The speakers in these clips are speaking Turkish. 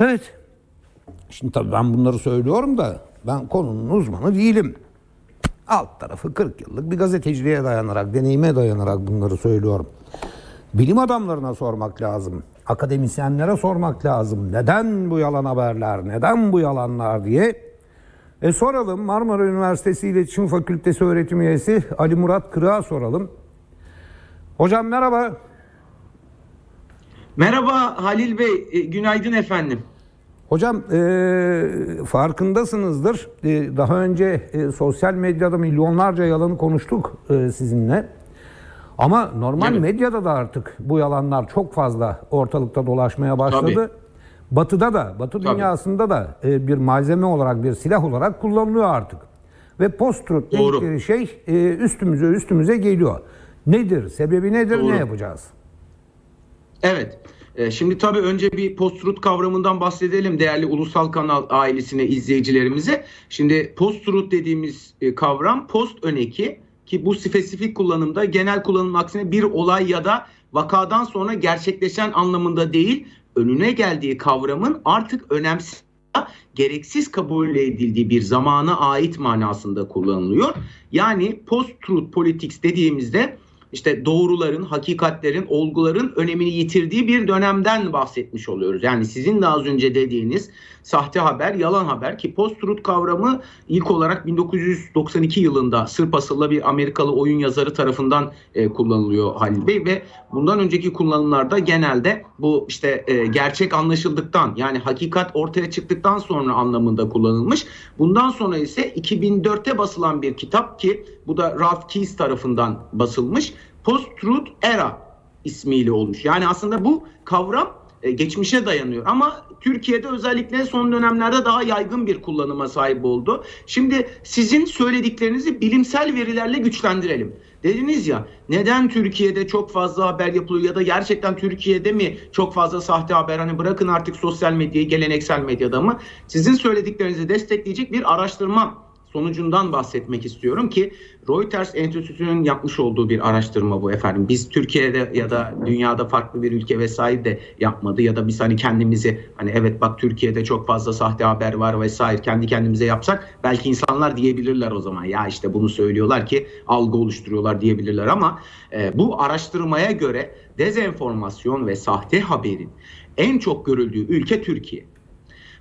Evet. Şimdi tabii ben bunları söylüyorum da ben konunun uzmanı değilim. Alt tarafı 40 yıllık bir gazeteciliğe dayanarak, deneyime dayanarak bunları söylüyorum. Bilim adamlarına sormak lazım. Akademisyenlere sormak lazım. Neden bu yalan haberler, neden bu yalanlar diye. E soralım Marmara Üniversitesi İletişim Fakültesi öğretim üyesi Ali Murat Kırık'a soralım. Hocam merhaba. Merhaba Halil Bey, e, günaydın efendim. Hocam e, farkındasınızdır. E, daha önce e, sosyal medyada milyonlarca yalanı konuştuk e, sizinle. Ama normal Evet. medyada da artık bu yalanlar çok fazla ortalıkta dolaşmaya başladı. Tabii. Batıda da, Batı Tabii. dünyasında da e, bir malzeme olarak, bir silah olarak kullanılıyor artık. Ve post-truth dedikleri şey e, üstümüze üstümüze geliyor. Nedir? Sebebi nedir? Doğru. Ne yapacağız? Evet, şimdi tabii önce bir post-truth kavramından bahsedelim değerli ulusal kanal ailesine, izleyicilerimize. Şimdi post-truth dediğimiz e, kavram post öneki ki bu spesifik kullanımda genel kullanım aksine bir olay ya da vakadan sonra gerçekleşen anlamında değil, önüne geldiği kavramın artık önemsiz gereksiz kabul edildiği bir zamana ait manasında kullanılıyor. Yani post-truth politics dediğimizde işte doğruların, hakikatlerin, olguların önemini yitirdiği bir dönemden bahsetmiş oluyoruz. Yani sizin de az önce dediğiniz sahte haber, yalan haber ki post-truth kavramı ilk olarak 1992 yılında Sırp asıllı bir Amerikalı oyun yazarı tarafından e, kullanılıyor Halil Bey ve bundan önceki kullanımlarda genelde bu işte e, gerçek anlaşıldıktan yani hakikat ortaya çıktıktan sonra anlamında kullanılmış. Bundan sonra ise 2004'te basılan bir kitap ki bu da Ralph Keyes tarafından basılmış. Post-Truth Era ismiyle olmuş. Yani aslında bu kavram e, geçmişe dayanıyor ama Türkiye'de özellikle son dönemlerde daha yaygın bir kullanıma sahip oldu. Şimdi sizin söylediklerinizi bilimsel verilerle güçlendirelim. Dediniz ya neden Türkiye'de çok fazla haber yapılıyor ya da gerçekten Türkiye'de mi çok fazla sahte haber hani bırakın artık sosyal medyayı geleneksel medyada mı? Sizin söylediklerinizi destekleyecek bir araştırma sonucundan bahsetmek istiyorum ki Reuters Enstitüsü'nün yapmış olduğu bir araştırma bu efendim. Biz Türkiye'de ya da dünyada farklı bir ülke vesaire de yapmadı ya da biz hani kendimizi hani evet bak Türkiye'de çok fazla sahte haber var vesaire kendi kendimize yapsak belki insanlar diyebilirler o zaman ya işte bunu söylüyorlar ki algı oluşturuyorlar diyebilirler ama e, bu araştırmaya göre dezenformasyon ve sahte haberin en çok görüldüğü ülke Türkiye.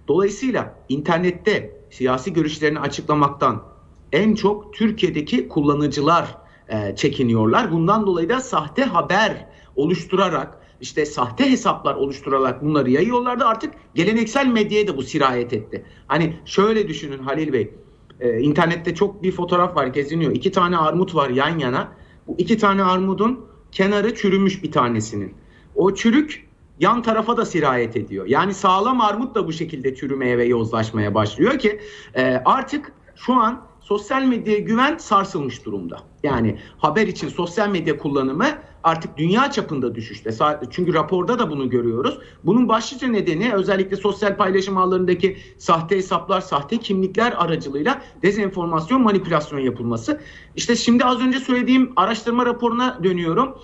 Dolayısıyla internette siyasi görüşlerini açıklamaktan en çok Türkiye'deki kullanıcılar e, çekiniyorlar. Bundan dolayı da sahte haber oluşturarak işte sahte hesaplar oluşturarak bunları yayıyorlardı. Artık geleneksel medyaya da bu sirayet etti. Hani şöyle düşünün Halil Bey. e, internette çok bir fotoğraf var geziniyor. İki tane armut var yan yana. Bu iki tane armudun kenarı çürümüş bir tanesinin. O çürük yan tarafa da sirayet ediyor. Yani sağlam armut da bu şekilde çürümeye ve yozlaşmaya başlıyor ki e, artık şu an sosyal medyaya güven sarsılmış durumda. Yani haber için sosyal medya kullanımı artık dünya çapında düşüşte. Çünkü raporda da bunu görüyoruz. Bunun başlıca nedeni özellikle sosyal paylaşım ağlarındaki sahte hesaplar, sahte kimlikler aracılığıyla dezenformasyon, manipülasyon yapılması. İşte şimdi az önce söylediğim araştırma raporuna dönüyorum.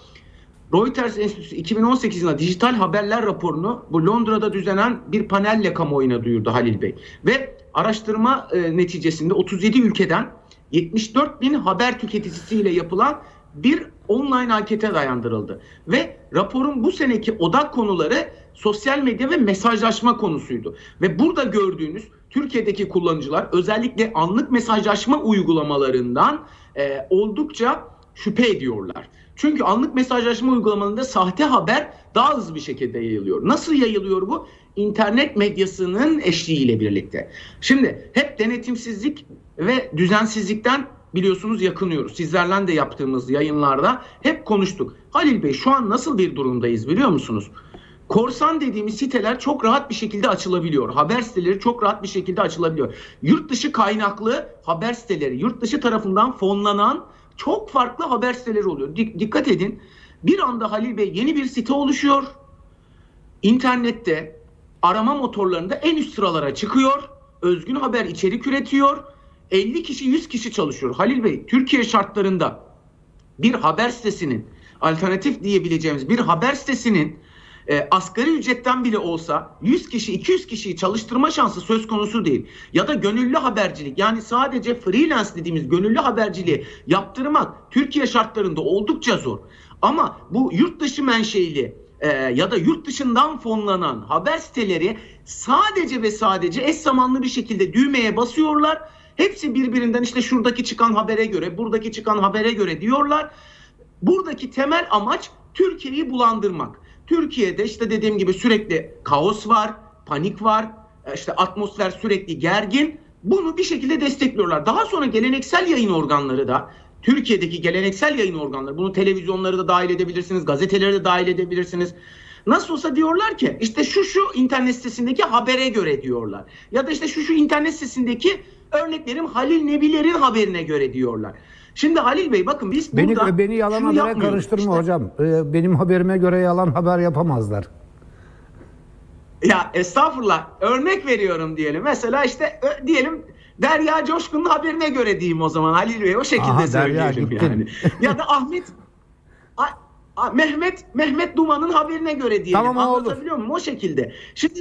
Reuters Enstitüsü 2018 yılında dijital haberler raporunu bu Londra'da düzenlen bir panelle kamuoyuna duyurdu Halil Bey. Ve araştırma e, neticesinde 37 ülkeden 74 bin haber tüketicisiyle yapılan bir online ankete dayandırıldı. Ve raporun bu seneki odak konuları sosyal medya ve mesajlaşma konusuydu. Ve burada gördüğünüz Türkiye'deki kullanıcılar özellikle anlık mesajlaşma uygulamalarından e, oldukça şüphe ediyorlar. Çünkü anlık mesajlaşma uygulamalarında sahte haber daha hızlı bir şekilde yayılıyor. Nasıl yayılıyor bu? İnternet medyasının eşliğiyle birlikte. Şimdi hep denetimsizlik ve düzensizlikten biliyorsunuz yakınıyoruz. Sizlerle de yaptığımız yayınlarda hep konuştuk. Halil Bey şu an nasıl bir durumdayız biliyor musunuz? Korsan dediğimiz siteler çok rahat bir şekilde açılabiliyor. Haber siteleri çok rahat bir şekilde açılabiliyor. Yurt dışı kaynaklı haber siteleri, yurt dışı tarafından fonlanan çok farklı haber siteleri oluyor. Dik- dikkat edin. Bir anda Halil Bey yeni bir site oluşuyor. İnternette arama motorlarında en üst sıralara çıkıyor. Özgün haber içerik üretiyor. 50 kişi 100 kişi çalışıyor. Halil Bey Türkiye şartlarında bir haber sitesinin alternatif diyebileceğimiz bir haber sitesinin e, asgari ücretten bile olsa 100 kişi 200 kişiyi çalıştırma şansı söz konusu değil. Ya da gönüllü habercilik yani sadece freelance dediğimiz gönüllü haberciliği yaptırmak Türkiye şartlarında oldukça zor. Ama bu yurt dışı menşeili e, ya da yurt dışından fonlanan haber siteleri sadece ve sadece eş zamanlı bir şekilde düğmeye basıyorlar. Hepsi birbirinden işte şuradaki çıkan habere göre, buradaki çıkan habere göre diyorlar. Buradaki temel amaç Türkiye'yi bulandırmak. Türkiye'de işte dediğim gibi sürekli kaos var, panik var, işte atmosfer sürekli gergin. Bunu bir şekilde destekliyorlar. Daha sonra geleneksel yayın organları da Türkiye'deki geleneksel yayın organları, bunu televizyonları da dahil edebilirsiniz, gazeteleri de dahil edebilirsiniz. Nasıl olsa diyorlar ki işte şu şu internet sitesindeki habere göre diyorlar. Ya da işte şu şu internet sitesindeki örnek vereyim Halil Nebiler'in haberine göre diyorlar. Şimdi Halil Bey bakın biz Beni burada beni yalan habere karıştırma İşte- hocam. Ee, Benim haberime göre yalan haber yapamazlar. Ya estağfurullah örnek veriyorum diyelim. Mesela işte diyelim Derya Coşkun'un haberine göre diyeyim o zaman Halil Bey o şekilde Aha, Derya söyleyelim gittin. yani. ya da Ahmet Mehmet Mehmet Duman'ın haberine göre diyelim. Tamam, o olur. Anlatabiliyor muyum? O şekilde. Şimdi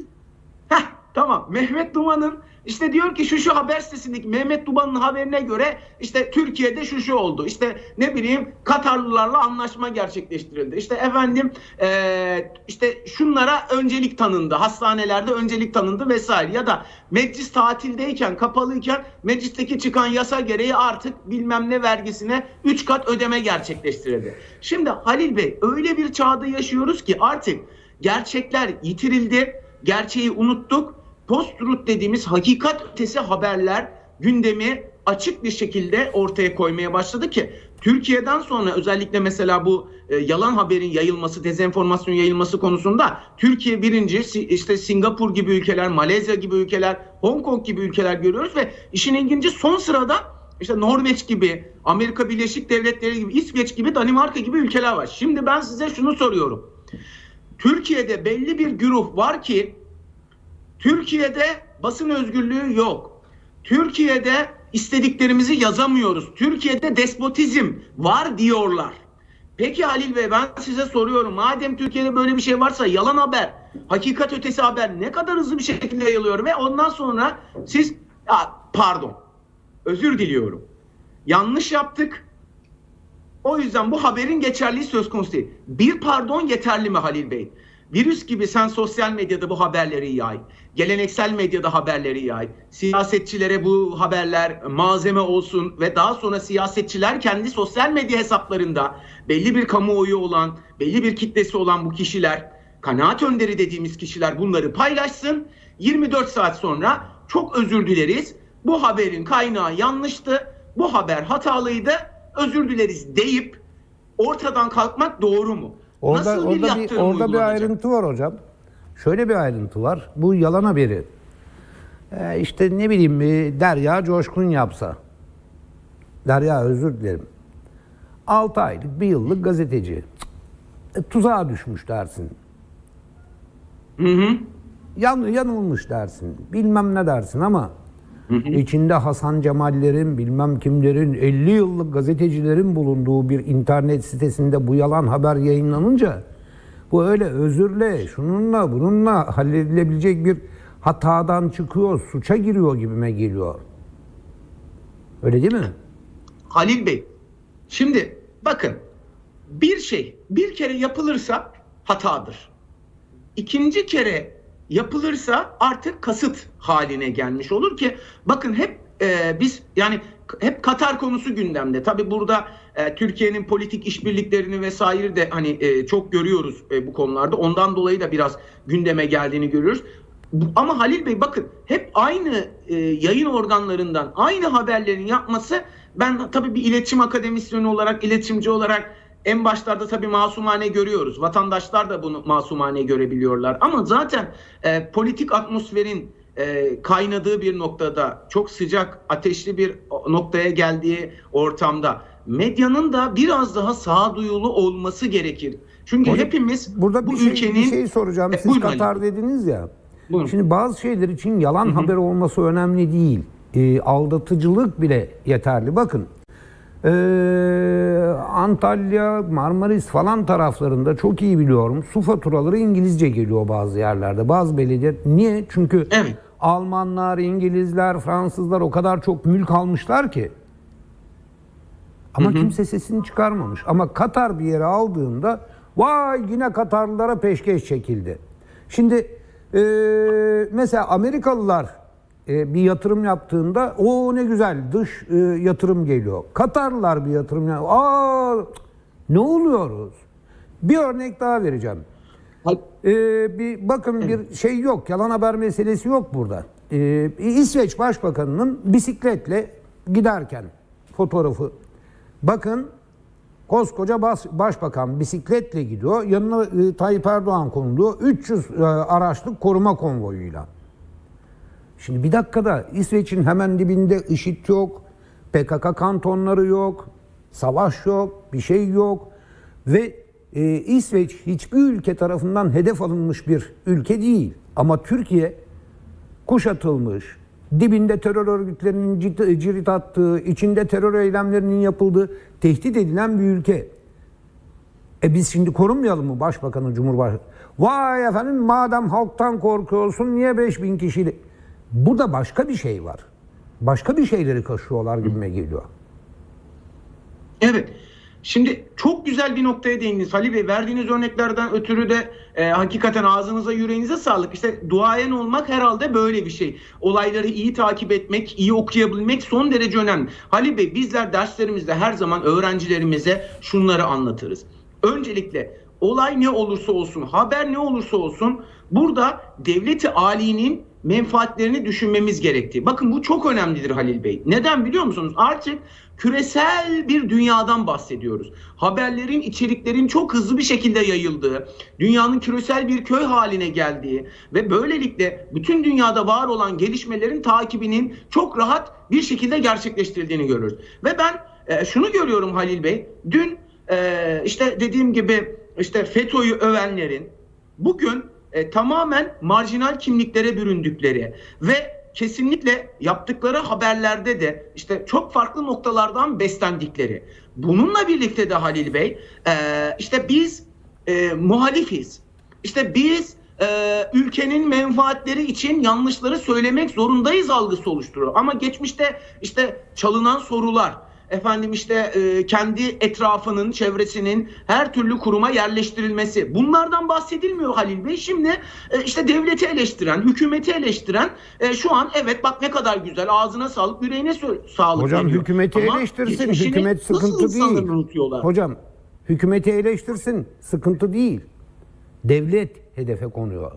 heh, tamam Mehmet Duman'ın işte diyor ki şu şu haber sitesindeki Mehmet Duman'ın haberine göre işte Türkiye'de şu şu oldu. İşte ne bileyim Katarlılarla anlaşma gerçekleştirildi. İşte efendim eee, işte şunlara öncelik tanındı. Hastanelerde öncelik tanındı vesaire. Ya da meclis tatildeyken kapalıyken meclisteki çıkan yasa gereği artık bilmem ne vergisine 3 kat ödeme gerçekleştirildi. Şimdi Halil Bey öyle bir çağda yaşıyoruz ki artık gerçekler yitirildi. Gerçeği unuttuk. Post-truth dediğimiz hakikat ötesi haberler gündemi açık bir şekilde ortaya koymaya başladı ki Türkiye'den sonra özellikle mesela bu e, yalan haberin yayılması, dezenformasyon yayılması konusunda Türkiye birinci, işte Singapur gibi ülkeler, Malezya gibi ülkeler, Hong Kong gibi ülkeler görüyoruz ve işin ilginci son sırada işte Norveç gibi, Amerika Birleşik Devletleri gibi, İsveç gibi, Danimarka gibi ülkeler var. Şimdi ben size şunu soruyorum. Türkiye'de belli bir güruh var ki Türkiye'de basın özgürlüğü yok. Türkiye'de istediklerimizi yazamıyoruz. Türkiye'de despotizm var diyorlar. Peki Halil Bey ben size soruyorum. Madem Türkiye'de böyle bir şey varsa yalan haber, hakikat ötesi haber ne kadar hızlı bir şekilde yayılıyor ve ondan sonra siz pardon özür diliyorum. Yanlış yaptık. O yüzden bu haberin geçerliği söz konusu değil. Bir pardon yeterli mi Halil Bey? Virüs gibi sen sosyal medyada bu haberleri yay. Geleneksel medyada haberleri yay. Siyasetçilere bu haberler malzeme olsun ve daha sonra siyasetçiler kendi sosyal medya hesaplarında belli bir kamuoyu olan, belli bir kitlesi olan bu kişiler, kanaat önderi dediğimiz kişiler bunları paylaşsın. 24 saat sonra çok özür dileriz. Bu haberin kaynağı yanlıştı. Bu haber hatalıydı. Özür dileriz deyip ortadan kalkmak doğru mu? Orada Nasıl orada bir orada bir ayrıntı var hocam. Şöyle bir ayrıntı var. Bu yalan haberi. Ee, işte ne bileyim e, Derya Coşkun yapsa. Derya özür dilerim. 6 aylık, bir yıllık gazeteci. E, tuzağa düşmüş dersin. Hı hı. Yan, yanılmış dersin. Bilmem ne dersin ama içinde Hasan Cemallerin, bilmem kimlerin, 50 yıllık gazetecilerin bulunduğu bir internet sitesinde bu yalan haber yayınlanınca bu öyle özürle, şununla, bununla halledilebilecek bir hatadan çıkıyor, suça giriyor gibime geliyor. Öyle değil mi? Halil Bey, şimdi bakın bir şey bir kere yapılırsa hatadır. İkinci kere yapılırsa artık kasıt haline gelmiş olur ki bakın hep e, biz yani hep Katar konusu gündemde. Tabi burada e, Türkiye'nin politik işbirliklerini vesaire de hani e, çok görüyoruz e, bu konularda. Ondan dolayı da biraz gündeme geldiğini görüyoruz. Bu- Ama Halil Bey bakın hep aynı e, yayın organlarından aynı haberlerin yapması ben tabii bir iletişim akademisyeni olarak, iletişimci olarak en başlarda tabii masumane görüyoruz. Vatandaşlar da bunu masumane görebiliyorlar. Ama zaten e, politik atmosferin e, kaynadığı bir noktada, çok sıcak, ateşli bir noktaya geldiği ortamda medyanın da biraz daha sağduyulu olması gerekir. Çünkü Hocam, hepimiz Burada bu bir şey, ülkenin bir şey soracağım. E, Siz buyurun Ali. Katar dediniz ya. Buyurun. Şimdi bazı şeyler için yalan haber olması önemli değil. Ee, aldatıcılık bile yeterli. Bakın Ee, Antalya, Marmaris falan taraflarında çok iyi biliyorum. Su faturaları İngilizce geliyor bazı yerlerde. Bazı belediye. Niye? Çünkü Evet. Almanlar, İngilizler, Fransızlar o kadar çok mülk almışlar ki. Ama kimse sesini çıkarmamış. Ama Katar bir yere aldığında vay yine Katarlılara peşkeş çekildi. Şimdi e, mesela Amerikalılar e, bir yatırım yaptığında o ne güzel dış e, yatırım geliyor. Katarlılar bir yatırım yapıyor. Aa ne oluyoruz? Bir örnek daha vereceğim. Ee, bir bakın bir şey yok, yalan haber meselesi yok burada. Ee, İsveç Başbakanı'nın bisikletle giderken fotoğrafı. Bakın koskoca bas, başbakan bisikletle gidiyor. Yanına e, Tayyip Erdoğan konuluyor. 300 e, araçlık koruma konvoyuyla. Şimdi bir dakikada İsveç'in hemen dibinde IŞİD yok, PKK kantonları yok, savaş yok, bir şey yok ve e, İsveç hiçbir ülke tarafından hedef alınmış bir ülke değil. Ama Türkiye kuşatılmış, dibinde terör örgütlerinin cirit attığı, içinde terör eylemlerinin yapıldığı, tehdit edilen bir ülke. E biz şimdi korunmayalım mı başbakanı, cumhurbaşkanı? Vay efendim madem halktan korkuyorsun niye 5000 kişiyle? Burada başka bir şey var. Başka bir şeyleri kaşıyorlar gibime geliyor. Evet. Şimdi çok güzel bir noktaya değindiniz Halil Bey. Verdiğiniz örneklerden ötürü de e, hakikaten ağzınıza yüreğinize sağlık. İşte duayen olmak herhalde böyle bir şey. Olayları iyi takip etmek, iyi okuyabilmek son derece önemli. Halil Bey bizler derslerimizde her zaman öğrencilerimize şunları anlatırız. Öncelikle olay ne olursa olsun, haber ne olursa olsun burada devleti alinin menfaatlerini düşünmemiz gerektiği. Bakın bu çok önemlidir Halil Bey. Neden biliyor musunuz? Artık küresel bir dünyadan bahsediyoruz. Haberlerin, içeriklerin çok hızlı bir şekilde yayıldığı, dünyanın küresel bir köy haline geldiği ve böylelikle bütün dünyada var olan gelişmelerin takibinin çok rahat bir şekilde gerçekleştirildiğini görüyoruz. Ve ben e, şunu görüyorum Halil Bey. Dün e, işte dediğim gibi işte FETÖ'yü övenlerin bugün e, tamamen marjinal kimliklere büründükleri ve kesinlikle yaptıkları haberlerde de işte çok farklı noktalardan beslendikleri. Bununla birlikte de Halil Bey e, işte biz e, muhalifiz. İşte biz e, ülkenin menfaatleri için yanlışları söylemek zorundayız algısı oluşturuyor. Ama geçmişte işte çalınan sorular, efendim işte e, kendi etrafının, çevresinin her türlü kuruma yerleştirilmesi. Bunlardan bahsedilmiyor Halil Bey. Şimdi e, işte devleti eleştiren, hükümeti eleştiren e, şu an evet bak ne kadar güzel ağzına sağlık, yüreğine sağlık Hocam deniyor. hükümeti Ama eleştirsin. Hükümet sıkıntı değil. unutuyorlar? Hocam hükümeti eleştirsin. Sıkıntı değil. Devlet hedefe konuyor.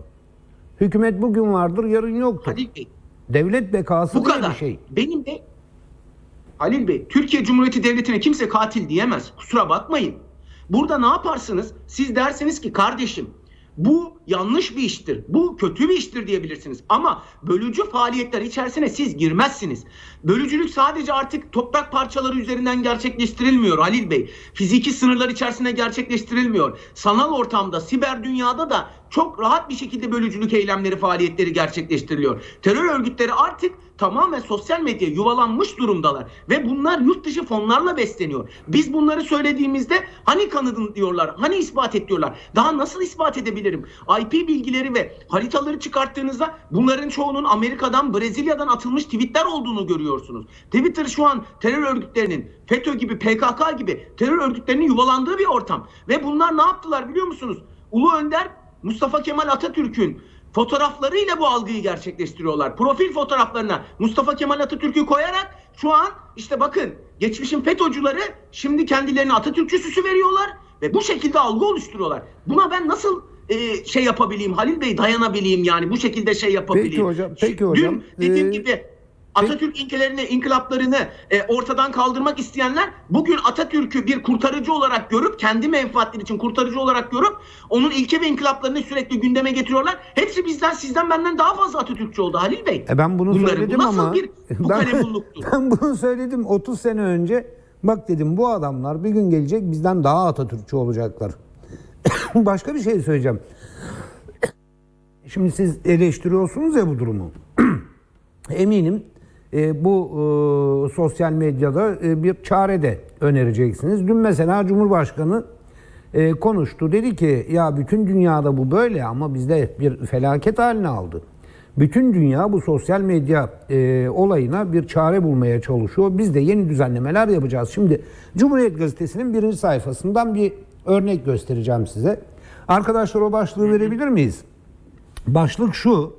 Hükümet bugün vardır, yarın yoktur. Halil Bey Devlet bekası Bu kadar. bir şey. Benim de Halil Bey, Türkiye Cumhuriyeti Devleti'ne kimse katil diyemez. Kusura bakmayın. Burada ne yaparsınız? Siz derseniz ki kardeşim bu yanlış bir iştir. Bu kötü bir iştir diyebilirsiniz. Ama bölücü faaliyetler içerisine siz girmezsiniz. Bölücülük sadece artık toprak parçaları üzerinden gerçekleştirilmiyor Halil Bey. Fiziki sınırlar içerisinde gerçekleştirilmiyor. Sanal ortamda, siber dünyada da çok rahat bir şekilde bölücülük eylemleri, faaliyetleri gerçekleştiriliyor. Terör örgütleri artık tamamen sosyal medyaya yuvalanmış durumdalar ve bunlar yurt dışı fonlarla besleniyor. Biz bunları söylediğimizde hani kanıdın diyorlar, hani ispat et diyorlar. Daha nasıl ispat edebilirim? IP bilgileri ve haritaları çıkarttığınızda bunların çoğunun Amerika'dan, Brezilya'dan atılmış tweetler olduğunu görüyorsunuz. Twitter şu an terör örgütlerinin FETÖ gibi, PKK gibi terör örgütlerinin yuvalandığı bir ortam. Ve bunlar ne yaptılar biliyor musunuz? Ulu Önder Mustafa Kemal Atatürk'ün fotoğraflarıyla bu algıyı gerçekleştiriyorlar. Profil fotoğraflarına Mustafa Kemal Atatürk'ü koyarak şu an işte bakın geçmişin FETÖ'cüleri şimdi kendilerine Atatürkçü süsü veriyorlar ve bu şekilde algı oluşturuyorlar. Buna ben nasıl e, şey yapabileyim Halil Bey dayanabileyim yani bu şekilde şey yapabileyim. Peki hocam, peki Dün hocam. dediğim Ee, gibi Atatürk ilkelerini, inkılaplarını e, ortadan kaldırmak isteyenler bugün Atatürk'ü bir kurtarıcı olarak görüp kendi menfaatleri için kurtarıcı olarak görüp onun ilke ve inkılaplarını sürekli gündeme getiriyorlar. Hepsi bizden sizden benden daha fazla Atatürkçü oldu Halil Bey. E ben bunu Bunların- söyledim bu nasıl ama bir bu ben, ben bunu söyledim 30 sene önce. Bak dedim bu adamlar bir gün gelecek bizden daha Atatürkçü olacaklar. Başka bir şey söyleyeceğim. Şimdi siz eleştiriyorsunuz ya bu durumu. Eminim e, bu e, sosyal medyada e, bir çare de önereceksiniz. Dün mesela Cumhurbaşkanı e, konuştu. Dedi ki ya bütün dünyada bu böyle ama bizde bir felaket haline aldı. Bütün dünya bu sosyal medya e, olayına bir çare bulmaya çalışıyor. Biz de yeni düzenlemeler yapacağız. Şimdi Cumhuriyet Gazetesi'nin birinci sayfasından bir örnek göstereceğim size. Arkadaşlar o başlığı verebilir miyiz? Başlık şu.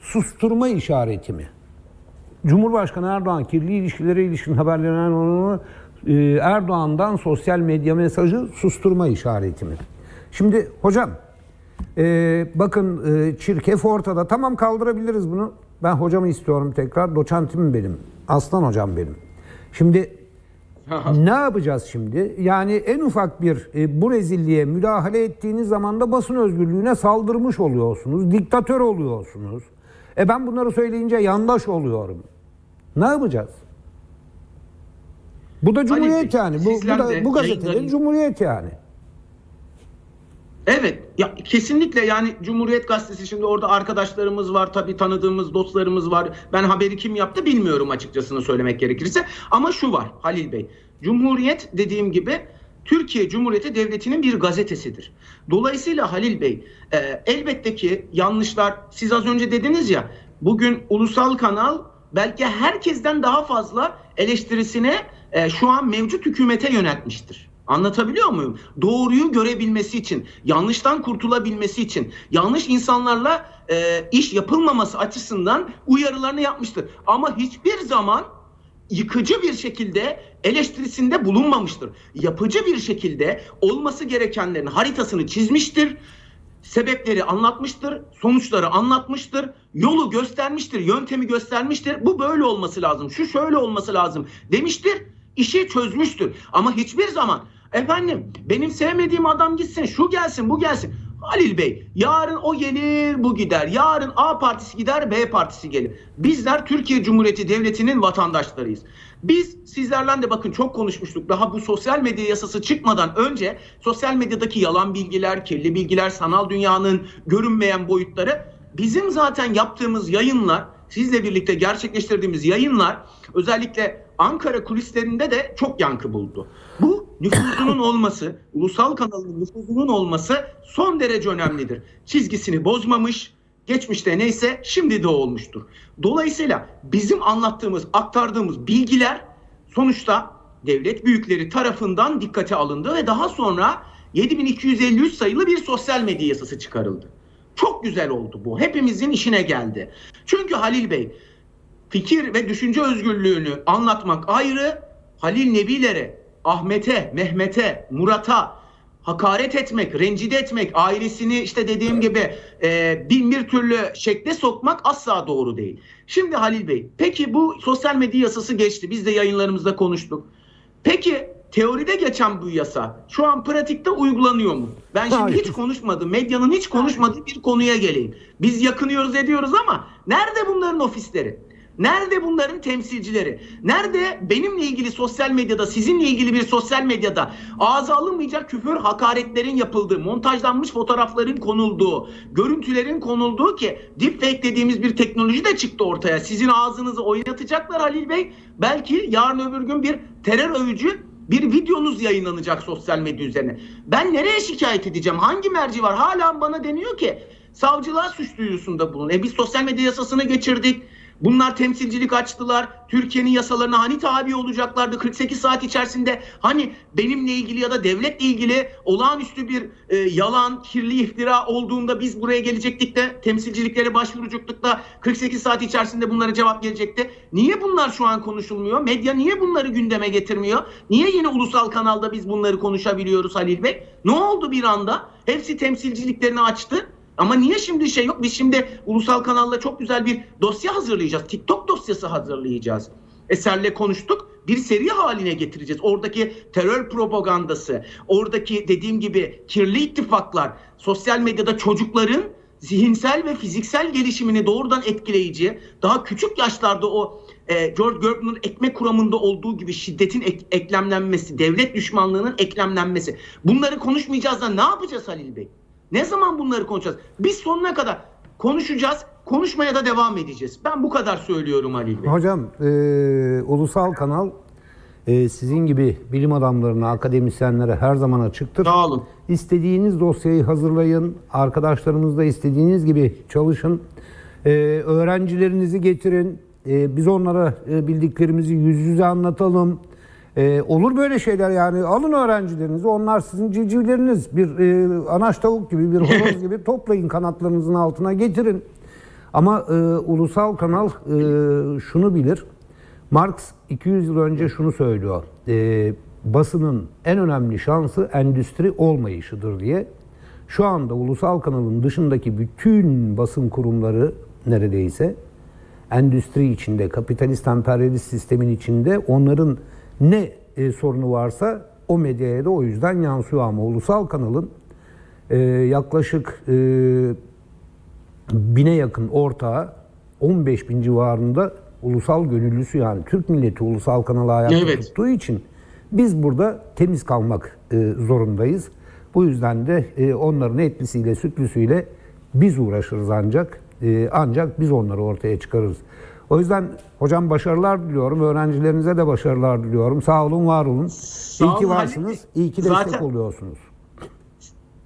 Susturma işareti mi? Cumhurbaşkanı Erdoğan kirli ilişkilere ilişkin haberlenen e, Erdoğan'dan sosyal medya mesajı susturma işareti mi? Şimdi hocam e, bakın e, çirkef ortada tamam kaldırabiliriz bunu. Ben hocamı istiyorum tekrar doçentim benim aslan hocam benim. Şimdi ne yapacağız şimdi? Yani en ufak bir e, bu rezilliğe müdahale ettiğiniz zaman da basın özgürlüğüne saldırmış oluyorsunuz. Diktatör oluyorsunuz. E ben bunları söyleyince yandaş oluyorum. Ne yapacağız? Bu da cumhuriyet Bey, yani. Bu, bu, da, bu yayınların- cumhuriyet yani. Evet ya kesinlikle yani Cumhuriyet Gazetesi şimdi orada arkadaşlarımız var tabii tanıdığımız dostlarımız var. Ben haberi kim yaptı bilmiyorum açıkçasını söylemek gerekirse. Ama şu var Halil Bey. Cumhuriyet dediğim gibi Türkiye Cumhuriyeti Devleti'nin bir gazetesidir. Dolayısıyla Halil Bey e, elbette ki yanlışlar siz az önce dediniz ya bugün ulusal kanal belki herkesten daha fazla eleştirisine e, şu an mevcut hükümete yöneltmiştir. Anlatabiliyor muyum? Doğruyu görebilmesi için, yanlıştan kurtulabilmesi için, yanlış insanlarla e, iş yapılmaması açısından uyarılarını yapmıştır. Ama hiçbir zaman yıkıcı bir şekilde eleştirisinde bulunmamıştır. Yapıcı bir şekilde olması gerekenlerin haritasını çizmiştir. Sebepleri anlatmıştır, sonuçları anlatmıştır, yolu göstermiştir, yöntemi göstermiştir. Bu böyle olması lazım, şu şöyle olması lazım demiştir. işi çözmüştür. Ama hiçbir zaman efendim benim sevmediğim adam gitsin, şu gelsin, bu gelsin. Halil Bey yarın o gelir bu gider. Yarın A partisi gider B partisi gelir. Bizler Türkiye Cumhuriyeti Devleti'nin vatandaşlarıyız. Biz sizlerle de bakın çok konuşmuştuk. Daha bu sosyal medya yasası çıkmadan önce sosyal medyadaki yalan bilgiler, kirli bilgiler, sanal dünyanın görünmeyen boyutları bizim zaten yaptığımız yayınlar, sizle birlikte gerçekleştirdiğimiz yayınlar özellikle Ankara kulislerinde de çok yankı buldu. Bu nüfuzunun olması, ulusal kanalın nüfuzunun olması son derece önemlidir. Çizgisini bozmamış, geçmişte neyse şimdi de olmuştur. Dolayısıyla bizim anlattığımız, aktardığımız bilgiler sonuçta devlet büyükleri tarafından dikkate alındı ve daha sonra 7253 sayılı bir sosyal medya yasası çıkarıldı. Çok güzel oldu bu. Hepimizin işine geldi. Çünkü Halil Bey fikir ve düşünce özgürlüğünü anlatmak ayrı, Halil Nebilere, Ahmet'e, Mehmet'e, Murat'a hakaret etmek, rencide etmek, ailesini işte dediğim gibi e, bin bir türlü şekle sokmak asla doğru değil. Şimdi Halil Bey, peki bu sosyal medya yasası geçti. Biz de yayınlarımızda konuştuk. Peki teoride geçen bu yasa şu an pratikte uygulanıyor mu? Ben şimdi Hayır. hiç konuşmadım. Medyanın hiç konuşmadığı bir konuya geleyim. Biz yakınıyoruz ediyoruz ama nerede bunların ofisleri? Nerede bunların temsilcileri? Nerede benimle ilgili sosyal medyada, sizinle ilgili bir sosyal medyada ağza alınmayacak küfür, hakaretlerin yapıldığı, montajlanmış fotoğrafların konulduğu, görüntülerin konulduğu ki deepfake dediğimiz bir teknoloji de çıktı ortaya. Sizin ağzınızı oynatacaklar Halil Bey. Belki yarın öbür gün bir terör övücü bir videonuz yayınlanacak sosyal medya üzerine. Ben nereye şikayet edeceğim? Hangi merci var? Hala bana deniyor ki savcılığa suç duyurusunda bulun. E biz sosyal medya yasasını geçirdik. Bunlar temsilcilik açtılar. Türkiye'nin yasalarına hani tabi olacaklardı 48 saat içerisinde. Hani benimle ilgili ya da devletle ilgili olağanüstü bir e, yalan, kirli iftira olduğunda biz buraya gelecektik de temsilciliklere başvuracaktık da 48 saat içerisinde bunlara cevap gelecekti. Niye bunlar şu an konuşulmuyor? Medya niye bunları gündeme getirmiyor? Niye yine ulusal kanalda biz bunları konuşabiliyoruz Halil Bey? Ne oldu bir anda? Hepsi temsilciliklerini açtı. Ama niye şimdi şey yok? Biz şimdi ulusal kanalla çok güzel bir dosya hazırlayacağız. TikTok dosyası hazırlayacağız. Eserle konuştuk. Bir seri haline getireceğiz. Oradaki terör propagandası, oradaki dediğim gibi kirli ittifaklar, sosyal medyada çocukların zihinsel ve fiziksel gelişimini doğrudan etkileyici, daha küçük yaşlarda o e, George Gertner'ın ekmek kuramında olduğu gibi şiddetin ek- eklemlenmesi, devlet düşmanlığının eklemlenmesi. Bunları konuşmayacağız da ne yapacağız Halil Bey? Ne zaman bunları konuşacağız? Biz sonuna kadar konuşacağız. Konuşmaya da devam edeceğiz. Ben bu kadar söylüyorum Halil Bey. Hocam e, ulusal kanal e, sizin gibi bilim adamlarına, akademisyenlere her zaman açıktır. Sağ olun. İstediğiniz dosyayı hazırlayın. Arkadaşlarınızla istediğiniz gibi çalışın. Ee, öğrencilerinizi getirin. Ee, biz onlara e, bildiklerimizi yüz yüze anlatalım. Ee, olur böyle şeyler yani. Alın öğrencilerinizi. Onlar sizin civcivleriniz. Bir e, anaç tavuk gibi, bir horoz gibi toplayın kanatlarınızın altına getirin. Ama e, ulusal kanal e, şunu bilir. Marx 200 yıl önce şunu söylüyor. E, basının en önemli şansı endüstri olmayışıdır diye. Şu anda ulusal kanalın dışındaki bütün basın kurumları neredeyse endüstri içinde, kapitalist emperyalist sistemin içinde onların ne e, sorunu varsa o medyaya da o yüzden yansıyor ama ulusal kanalın e, yaklaşık e, bine yakın ortağı 15 bin civarında ulusal gönüllüsü yani Türk milleti ulusal kanalı ayakta Evet. tuttuğu için biz burada temiz kalmak e, zorundayız. Bu yüzden de e, onların etlisiyle sütlüsüyle biz uğraşırız ancak e, ancak biz onları ortaya çıkarırız. O yüzden hocam başarılar diliyorum. Öğrencilerinize de başarılar diliyorum. Sağ olun, var olun. iyi olun ki Halil varsınız. Bey. iyi ki destek Zaten- oluyorsunuz.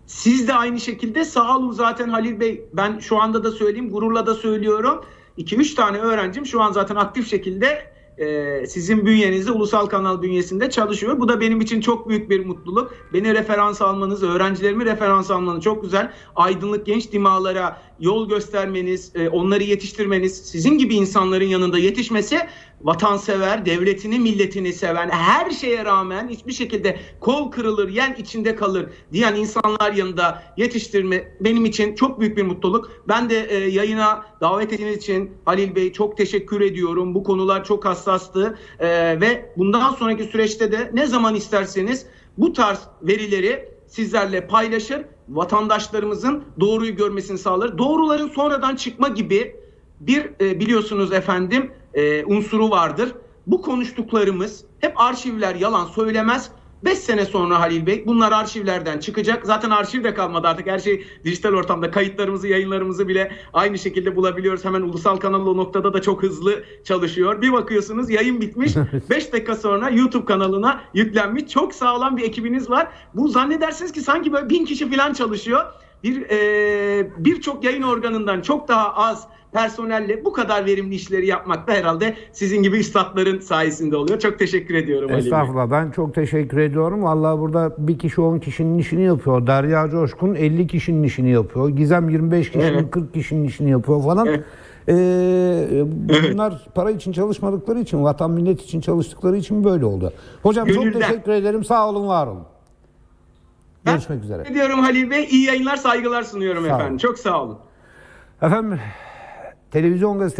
Siz de aynı şekilde sağ olun zaten Halil Bey. Ben şu anda da söyleyeyim, gururla da söylüyorum. 2-3 tane öğrencim şu an zaten aktif şekilde e, sizin bünyenizde, ulusal kanal bünyesinde çalışıyor. Bu da benim için çok büyük bir mutluluk. Beni referans almanız, öğrencilerimi referans almanız çok güzel. Aydınlık genç dimalara yol göstermeniz, e, onları yetiştirmeniz, sizin gibi insanların yanında yetişmesi vatansever, devletini, milletini seven, her şeye rağmen hiçbir şekilde kol kırılır, yen içinde kalır diyen insanlar yanında yetiştirme benim için çok büyük bir mutluluk. Ben de e, yayına davet ettiğiniz için Halil Bey çok teşekkür ediyorum. Bu konular çok hassastı E, ve bundan sonraki süreçte de ne zaman isterseniz bu tarz verileri sizlerle paylaşır, vatandaşlarımızın doğruyu görmesini sağlar. Doğruların sonradan çıkma gibi bir e, biliyorsunuz efendim e, unsuru vardır. Bu konuştuklarımız hep arşivler yalan söylemez. 5 sene sonra Halil Bey bunlar arşivlerden çıkacak. Zaten arşiv de kalmadı artık. Her şey dijital ortamda. Kayıtlarımızı, yayınlarımızı bile aynı şekilde bulabiliyoruz. Hemen ulusal kanal o noktada da çok hızlı çalışıyor. Bir bakıyorsunuz yayın bitmiş. 5 dakika sonra YouTube kanalına yüklenmiş. Çok sağlam bir ekibiniz var. Bu zannedersiniz ki sanki böyle bin kişi falan çalışıyor. Bir e, birçok yayın organından çok daha az personelle bu kadar verimli işleri yapmak da herhalde sizin gibi üstadların sayesinde oluyor. Çok teşekkür ediyorum Ali. Estağfurullah ben çok teşekkür ediyorum. Vallahi burada bir kişi 10 kişinin işini yapıyor. Derya Coşkun 50 kişinin işini yapıyor. Gizem 25 kişinin Evet. 40 kişinin işini yapıyor falan. Evet. Ee, bunlar para için çalışmadıkları için, vatan millet için çalıştıkları için böyle oldu. Hocam çok Gönülden. teşekkür ederim. Sağ olun, var olun. Ben Görüşmek üzere. Ediyorum Halil Bey. İyi yayınlar, saygılar sunuyorum Sağ olun. efendim. Çok sağ olun. Efendim televizyon gazetesi